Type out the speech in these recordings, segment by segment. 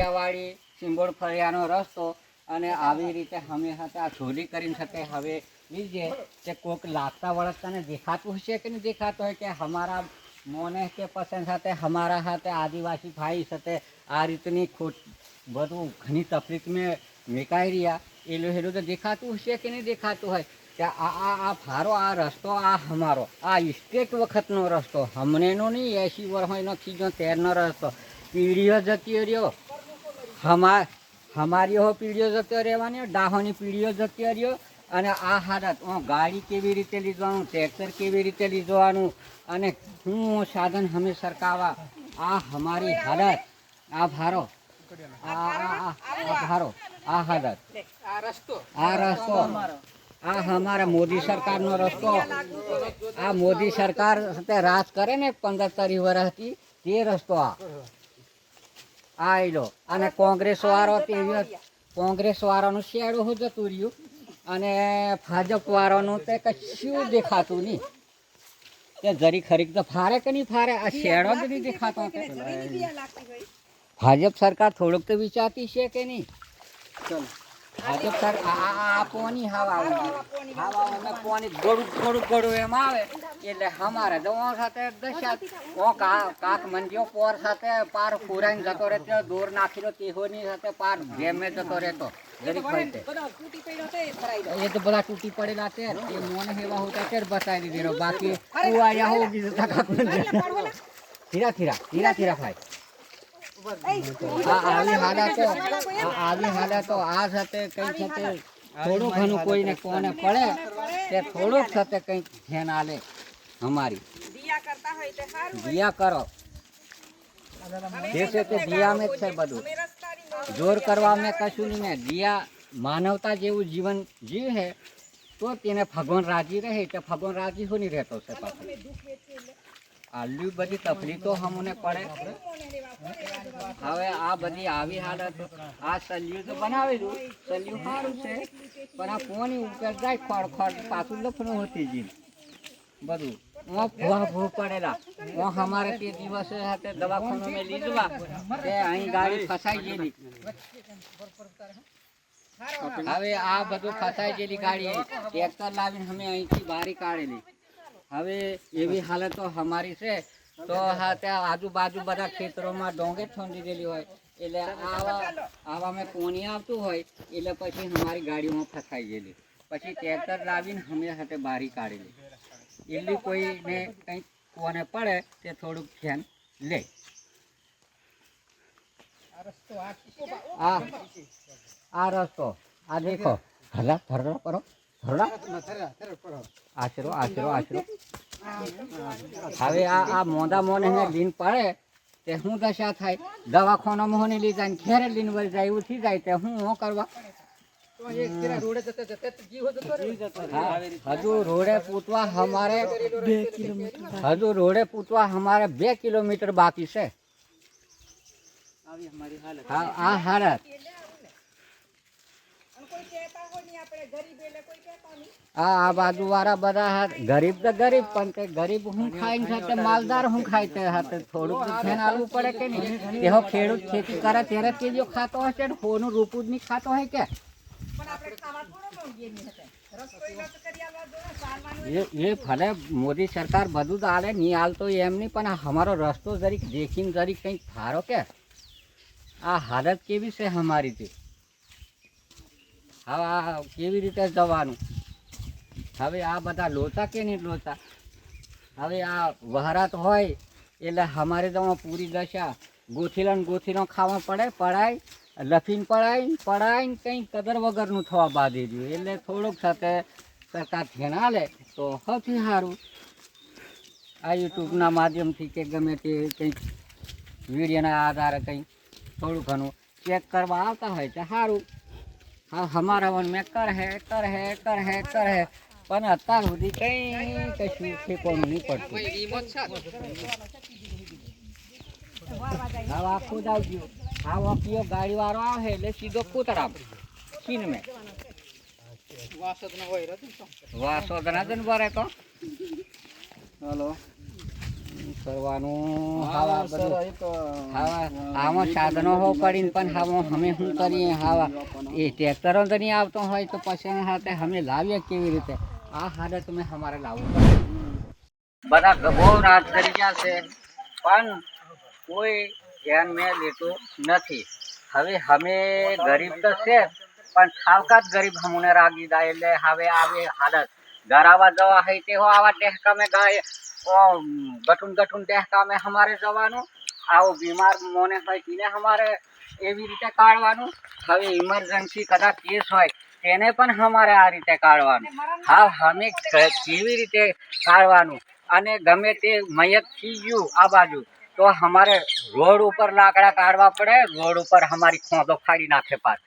આ સિંગોડ ફળિયાનો રસ્તો અને આવી રીતે હંમેશા આ ચોરી કરીને શકે હવે લીજે કે કોઈક લાગતા વળગતાને દેખાતું હશે કે નહીં દેખાતું હોય કે અમારા મોને કે પસંદ સાથે, અમારા સાથે, આદિવાસી ભાઈ સાથે આ રીતની ખોટ બધું ઘણી તકલીફ મેં મેકાઈ રહ્યા. એલું હેલું તો દેખાતું હશે કે નહીં દેખાતું હોય? કે આ આ આ ફારો આ રસ્તો, આ અમારો, આ ઇસ્ટેટ વખતનો રસ્તો, હમણેનો નહીં એસી વર્ષનો ખીજો તેરનો રસ્તો. પીઢીઓ જતી રહ્યો. હમા હમારી હો પીઢીઓ જતો રહેવાની, ડાહોની પીળીઓ જતી રહ્યો, અને આ હાલત હું ગાડી કેવી રીતે લીધવાનું, ટ્રેક્ટર કેવી રીતે લીધવાનું, અને શું સાધન અમે સરકાવા આ અમારી હાલત, આ ભારો આ ભારો, આ હાલત. આ રસ્તો, આ અમારા મોદી સરકારનો રસ્તો. આ મોદી સરકાર રાત કરે ને પંદર તારીખ વર્ષથી તે રસ્તો આ. આયલો. અને કોંગ્રેસ વાળો કોંગ્રેસ વાળાનું શેડો હું જતું રહ્યું. અને ભાજપ વાળાનું તે કશું દેખાતું નહીં. તે જરી ખરીક તો ફારે કે નહીં ફારે? આ શેડો જ નહીં દેખાતો. ભાજપ સરકાર થોડુંક તો વિચારતી છે કે નહીં? ભાજપ સરકાર આ આ- પોની હવા આવે. હવા અમે પોની ગળું ગળું ગળું એમ આવે. એટલે અમારે ઓ સાથે દશા, ઓ કાક મંડીઓ પોર સાથે પાર ફુરાઈને જતો રહેતો, દૂર નાખીલો તેહોની સાથે પાર ગેમે જતો રહેતો તે આ સાથે કઈ સાથે થોડું ઘણું કોઈને કોને પડે, તે થોડુંક સાથે કંઈક ધ્યાન આલે. અમારી. દિયા કરો. જે છે તે દિયા મેં જ છે બધું. જોર કરવા મેં કશું નહીં ને દિયા માનવતા જેવું જીવન જીવે તો તેને ભગવાન રાજી રહે. તો ભગવાન રાજી હો નહીં રહેતો છે આટલી બધી તકલીફો અમને પડે. હવે આ બધી આવી હાલત આ સલિયું તો બનાવેલું. સલિયું સારું છે પણ આ કોની ઉપર જાય ખોડ ખોડ પાછું લફનું હતી જી બધું. ઓ ભૂવા ભૂ પડેલા. ઓ અમારે તે દિવસે સાથે દવાખાનું મેં લીધવા તે અહીં ગાડી ફસાઈ ગયેલી. હવે આ બધું ફસાઈ ગયેલી ગાડી ટ્રેક્ટર લાવીને અમે અહીંથી બારી કાઢેલી. હવે એવી હાલતો અમારી છે. તો હા, ત્યાં આજુબાજુ બધા ખેતરોમાં ડોંગે છોંડી ગયેલી હોય. એટલે આવા આવા મેં કોની આવતું હોય, એટલે પછી અમારી ગાડીમાં ફસાઈ ગયેલી. પછી ટ્રેક્ટર લાવીને અમે સાથે બારી કાઢેલી. એટલી કોઈને કંઈક કોને પડે તે થોડુંક ધ્યાન લે. આ રસ્તો. આ દેખો. હલા ધરડા કરો. આશરો આશરો આશરો. હવે આ આ મોંદા મોને લીન પડે તે શું દશા થાય? દવાખાનામાં હોને લઈ જાય ઘેરે લીન વળી જાય, એવું થઈ જાય તે હું કરવા? હજુ રોડે પૂતવા અમારે બે કિલોમીટર. હજુ રોડે પૂતવા અમારે બે કિલોમીટર બાકી છે. આ હાલત. અને કોઈ કહેતા હોય નહીં આપણે ગરીબ એટલે કોઈ કહેતા નહીં. આ આ બાજુ વાળા બધા ગરીબ તો ગરીબ પણ તે ગરીબ હું ખાઈને સાથે માલદાર હું ખાઈ તે હાથે થોડુંક ધ્યાન આવવું પડે કે નહીં? એવો ખેડૂત ખેતી કરે ત્યારે તે જો ખાતો હશે ને હોનું રૂપું જ નહીં ખાતો હોય કે? એ ભલે મોદી સરકાર બધું તો આલે નહીં હાલતો એમ નહીં, પણ અમારો રસ્તો જરીક દેખીને જરીક કંઈક થારો કે, આ હાલત કેવી છે અમારી તે? હવે આ કેવી રીતે જવાનું? હવે આ બધા લોચા કે નહીં લોચા? હવે આ વહરાત હોય, એટલે અમારે તો પૂરી દશા. ગોથીલા ને ગોથીનો ખાવા પડે, પડાય લફીને પડાય ને પડાય કંઈ કદર વગરનું થવા બાંધી રહ્યું એટલે થોડુંક સાથે સરકાર ધ્યાન આલે તો સૌથી સારું. આ યુટ્યુબના માધ્યમથી કે ગમે તે કંઈક વિડીયોના આધારે કંઈ થોડું ઘણું ચેક કરવા આવતા હોય તો સારું. હા અમારા વન મેં કર હે કર હે કર હે કર હે પણ અત્યાર સુધી કંઈ કશું શીખવાનું નહીં પડતું. હવે આખું જ આવજો. આ ગાડી વાળો આવે એટલે સીધો કૂતરા ચીન મેં. વાસો ધનાદન ભરે તો. હલો. કરવાનું હાવા બધું. હાવા આમાં સાધનો હો પડીને પણ હામાં અમે શું કરીએ? હાવા. એ ટ્રેક્ટરો તો નહીં આવતો હોય તો પછી સાથે અમે લાવીએ કેવી રીતે? આ હારે તમે અમારે લાવવું પડે. બધા બહુ રાત કરી ગયા છે. પણ કોઈ ધ્યાન મેં લીધું નથી. હવે અમે ગરીબ તો છે, પણ ખાવકાત ગરીબ હમને રાગી દા એટલે હવે આવી હાલત. ગરાવા જવા હોય તેવો આવા ટેહકા મેં ગાય ગઠુન ગઠુન ટેહકા મેં અમારે જવાનું. આવો બીમાર મોને હોય તેને અમારે એવી રીતે કાઢવાનું. હવે ઇમરજન્સી કદાચ કેસ હોય, તેને પણ અમારે આ રીતે કાઢવાનું. હા, અમે કેવી રીતે કાઢવાનું? અને ગમે તે મયત થઈ ગયું આ બાજુ. તો અમારે રોડ ઉપર લાકડા કાઢવા પડે, રોડ ઉપર અમારી ખોંદો ફાડી નાખે પાર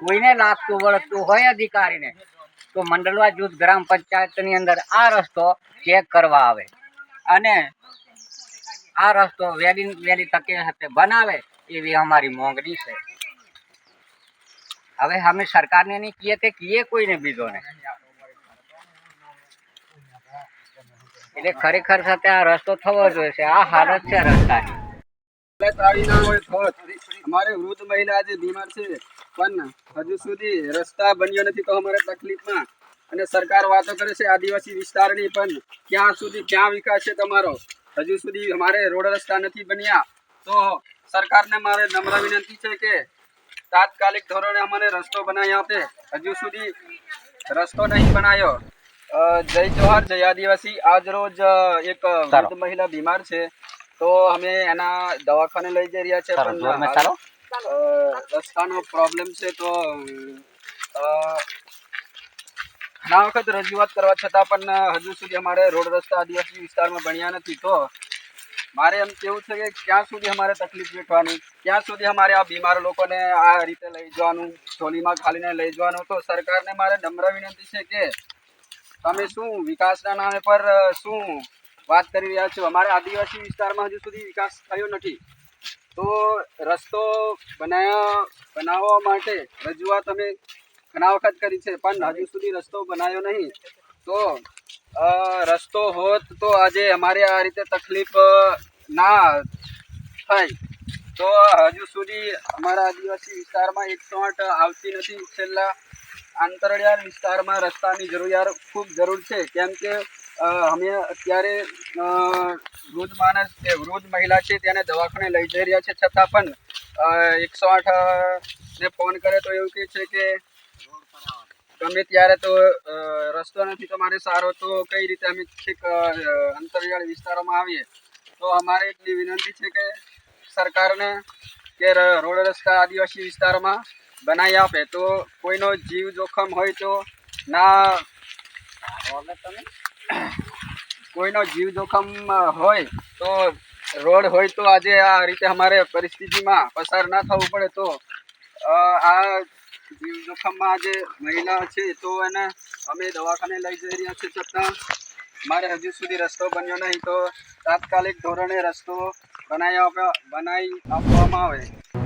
કોઈને લાગતું વળગતું હોય અધિકારીને, તો મંડલવા જૂથ ગ્રામ પંચાયતની અંદર આ રસ્તો ચેક કરવા આવે. અને આ રસ્તો વહેલી વહેલી તકે હાથે બનાવે એવી અમારી માંગણી છે. હવે અમે સરકારને નહીં કહીએ તે કહીએ કોઈને બીજોને. એટલે ખરેખર સાથે આ રસ્તો થવો જોઈએ છે આ હાલત છે એટલે તાળી ના હોય તો અમારે વૃદ્ધ મહિલા જે બીમાર છે. પણ હજુ સુધી રસ્તા બન્યો નથી તો અમારે તકલીફમાં. અને સરકાર વાતો કરે છે આદિવાસી વિસ્તારની, પણ ક્યાં સુધી ક્યાં વિકાસ છે તમારો? હજુ સુધી અમારે રોડ રસ્તા નથી બન્યા. તો સરકારને મારે નમ્ર વિનંતી છે કે તાત્કાલિક ધોરણે અમને રસ્તો બનાવી આપે. હજુ સુધી રસ્તો નહીં બનાવ્યો જય જોહાર જય આદિવાસી. આજ રોજ એક વૃદ્ધ મહિલા બીમાર છે. તો અમે એના દવાખાને લઈ જઈ રહ્યા છે પણ રસ્તાનો પ્રોબ્લેમ છે તો ઘણા વખત રજૂઆત કરવા છતાં પણ હજુ સુધી અમારે રોડ રસ્તા આદિવાસી વિસ્તારમાં બન્યા નથી. તો મારે એમ કેવું છે કે ક્યાં સુધી અમારે તકલીફ વેઠવાની? ક્યાં સુધી અમારે આ બીમાર લોકોને આ રીતે લઈ જવાનું ચોલીમાં ખાલીને લઈ જવાનું? તો સરકારને મારે નમ્ર વિનંતી છે કે તમે શું વિકાસના નામે પર શું વાત કરી રહ્યા છો? અમારા આદિવાસી વિસ્તારમાં હજુ સુધી વિકાસ થયો નથી. તો રસ્તો બનાવ્યા બનાવવા માટે રજૂઆત અમે ઘણા વખત કરી છે, પણ હજુ સુધી રસ્તો બનાવ્યો નહીં. તો રસ્તો હોત તો આજે અમારે આ રીતે તકલીફ ના થાય તો હજુ સુધી અમારા આદિવાસી વિસ્તારમાં એક આઠ આવતી નથી. છેલ્લા આંતરડિયાળ વિસ્તારમાં રસ્તાની જરૂરિયાત ખૂબ જરૂર છે. કેમ કે અમે અત્યારે વૃદ્ધ માણસ કે વૃદ્ધ મહિલા છે, તેને દવાખાને લઈ જઈ રહ્યા છે. છતાં પણ એકસો આઠ ને ફોન કરે તો એવું કહે છે કે ગમે ત્યારે તો રસ્તો નથી તમારે સારો, તો કઈ રીતે અમે છેક અંતરિયાળ વિસ્તારોમાં આવીએ? તો અમારે એટલી વિનંતી છે કે સરકારને કે રોડ રસ્તા આદિવાસી વિસ્તારમાં બનાવી આપે તો કોઈનો જીવ જોખમ હોય તો ના. કોઈનો જીવ જોખમ હોય તો રોડ હોય તો આજે આ રીતે અમારે પરિસ્થિતિમાં પસાર ના થવું પડે તો આ જીવ જોખમમાં જે મહિલા છે તો એને અમે દવાખાને લઈ જઈ રહ્યા છીએ છતાં મારે હજુ સુધી રસ્તો બન્યો નહીં તો તાત્કાલિક ધોરણે રસ્તો બનાવી આપવા બનાવી આપવામાં આવે.